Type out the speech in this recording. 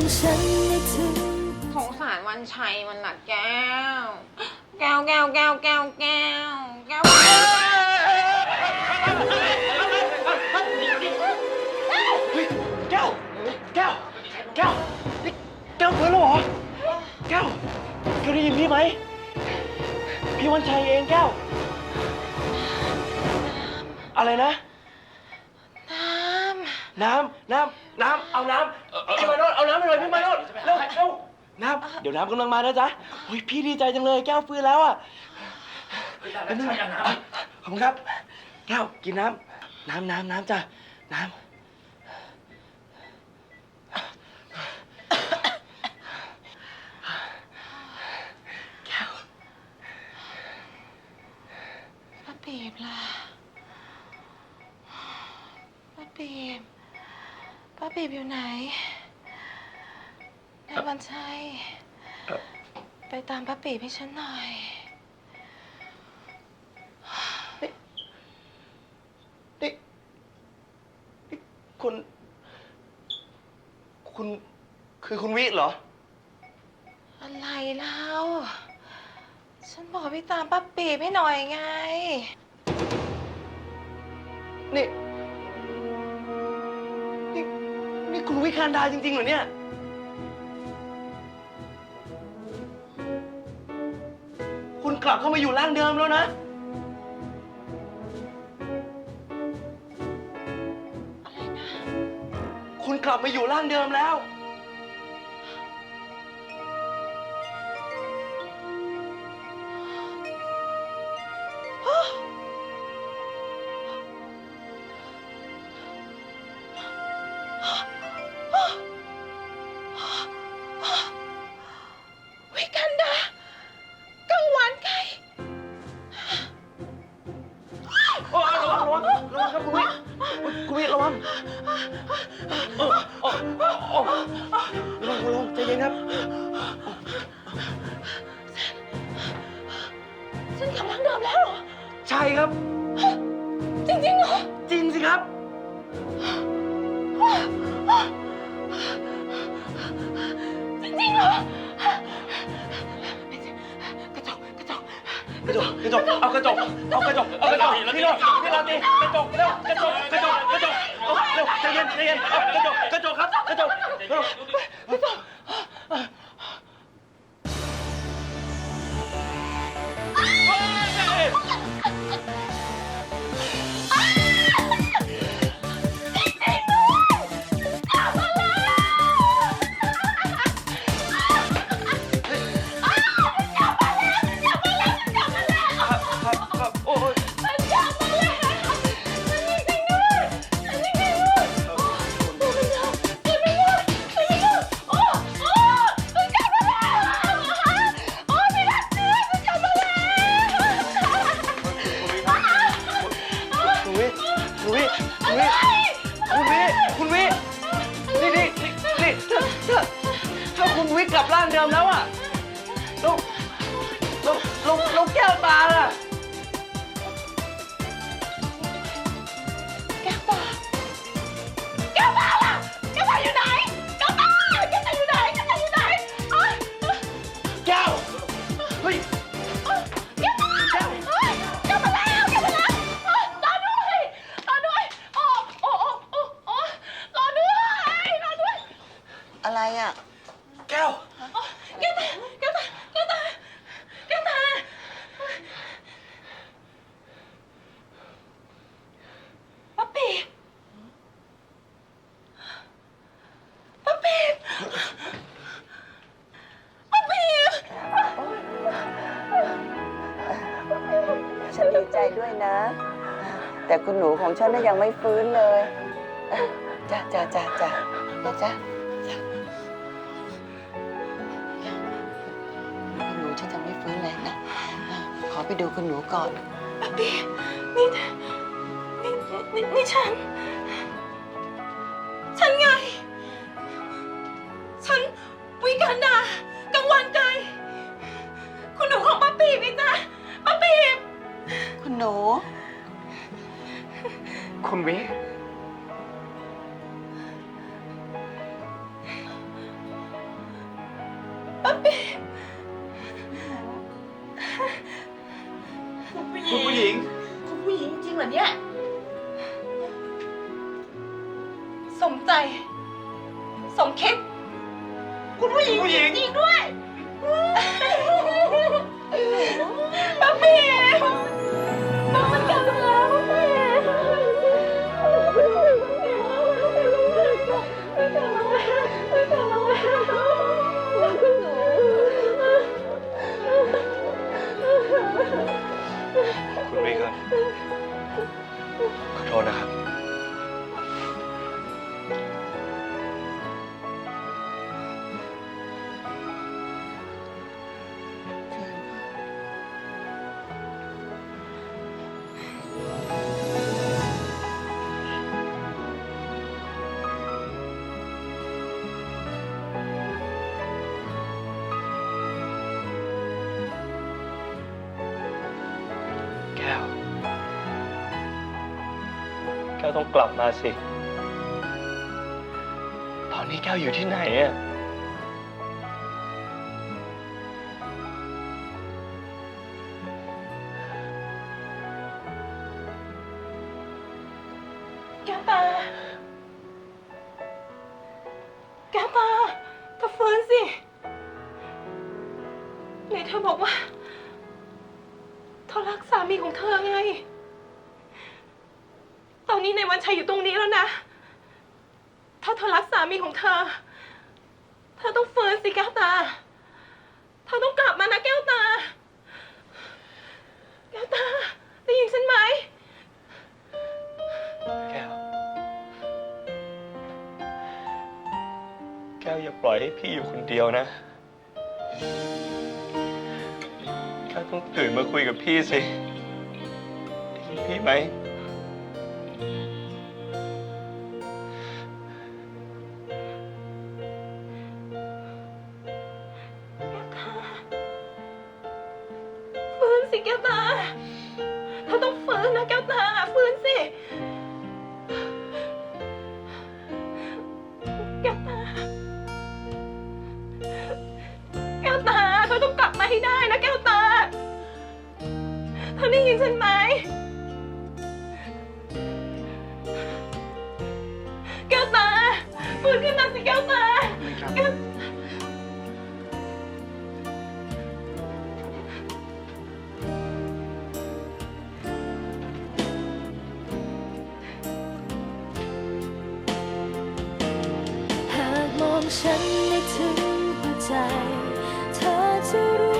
ของฉันให้ถึงสงสารวันชัยมันหนักแก้ว แก้วแก้วแก้วแก้วแก้วแก้วแก้วแก้วแก้วนี่แก้วฟื้นแล้วเหรอแก้วแก้วได้ยินพี่ไหมพี่วันชัยเองแก้ว อะไรนะ น้น้ำน้ำน้ำเอาน้ำพี่มาโนดเอาน้ำไปเลยพี่มาโนดเร็วเร็วน้ำเดี๋ยวน้ำกำลังมานะจ๊ะโอ้ยพี่ดีใจจังเลยแก้วฟื้นแล้วอะเป็นนึงอะขอบคุณครับแก้วกินน้ำน้ำน้ำน้ำจ้ะน้ำแก้วำป้าปีบล่ะป้าปีบ ป้าปีบอยู่ไหนนายวันชัยเอ่อไปตามป้าปีบให้ฉันหน่อย นี่นี่คุณ คุณคือคุณวิเหรอ อะไรเล่าฉันบอกให้ไปตามป้าปีบให้หน่อยไง นี่นี่ คุณวิคานดาจริงๆเหรอเนี่ย คุณกลับเข้ามาอยู่ร่างเดิมแล้วนะ อะไรนะ คุณกลับมาอยู่ร่างเดิมแล้ววิ ครับคุณวิคุณวิระวังโอ้โอ้โอ้ระวังระวังใจเย็นครับ ฉันกลับร่างเดิมแล้วเหรอ ใช่ครับ จริงๆเหรอ จริงสิครับ จริงๆเหรอ ระจกกระจกเอากระจกเอากระจกเอากระจกพี่โรดพี่ลาตีกระจกเร็วกระจกกระจกกระจกเอาเร็วใจเย็นใจเย็นเอากระจกกระจกครับกระจกเร็วกระจก มแล้วอะล้วแล้วแล้วแล้วแก้วตาล่ะแก้วตาแก้วตาล่ะแก้วตาอยู่ไหนแก้วตาแก้วตาอยู่ไหนแก้วตาอยู่ไหนอ๋อแก้วเฮ้ยแก้วตาแก้วแก้วมาแล้วแก้วมาแล้วรอด้วยรอด้วยโอ้โอ้โอ้โอ้โอ้รอด้วยรอด้วย อะไรอะ แก้ว แก้วตาแก้วตาแก้วตาแก้วตาป้าปีป้าปีป้าปีฉันดีใจด้วยนะ แต่คุณหนูของฉันน่ะยังไม่ฟื้นเลยจ้าจ้าจ้าจ้าจ้า อไปดูคุณหนูก่อนป้าปีนี่นี่นี่นี่ฉัน ฉันไง ฉันวิกันดากังวานไกลคุณหนูของป้าปีบอีกนะป้าปีบคุณหนู คุณวิ หญิง คุณผู้หญิงจริงเหรอเนี่ย สมใจ สมคิด คุณวิครับขอโทษนะครับ แก้วต้องกลับมาสิ ตอนนี้แก้วอยู่ที่ไหนอะแก้วตา แก้วตาเธอฟื้นสิไหนเธอบอกว่าเธอรักสามีของเธอไง อนนี้ในวันชัยอยู่ตรงนี้แล้วนะ ถ้าเธอรักสามีของเธอ เธอต้องฟื้นสิแก้วตา เธอต้องกลับมานะแก้วตา แก้วตาได้ยินฉันไหม แก้ว แก้วอย่าปล่อยให้พี่อยู่คนเดียวนะ แก้วต้องตื่นมาคุยกับพี่สิได้ยินพี่ไหม แก้วตาเธอต้องฟื้นนะแก้วตาฟื้นสิ แก้วตา แก้วตาเธอต้องกลับมาให้ได้นะแก้วตาเธอได้ยินฉันไหม ฉันไม่ถึงหัวใจ เธอจะรู้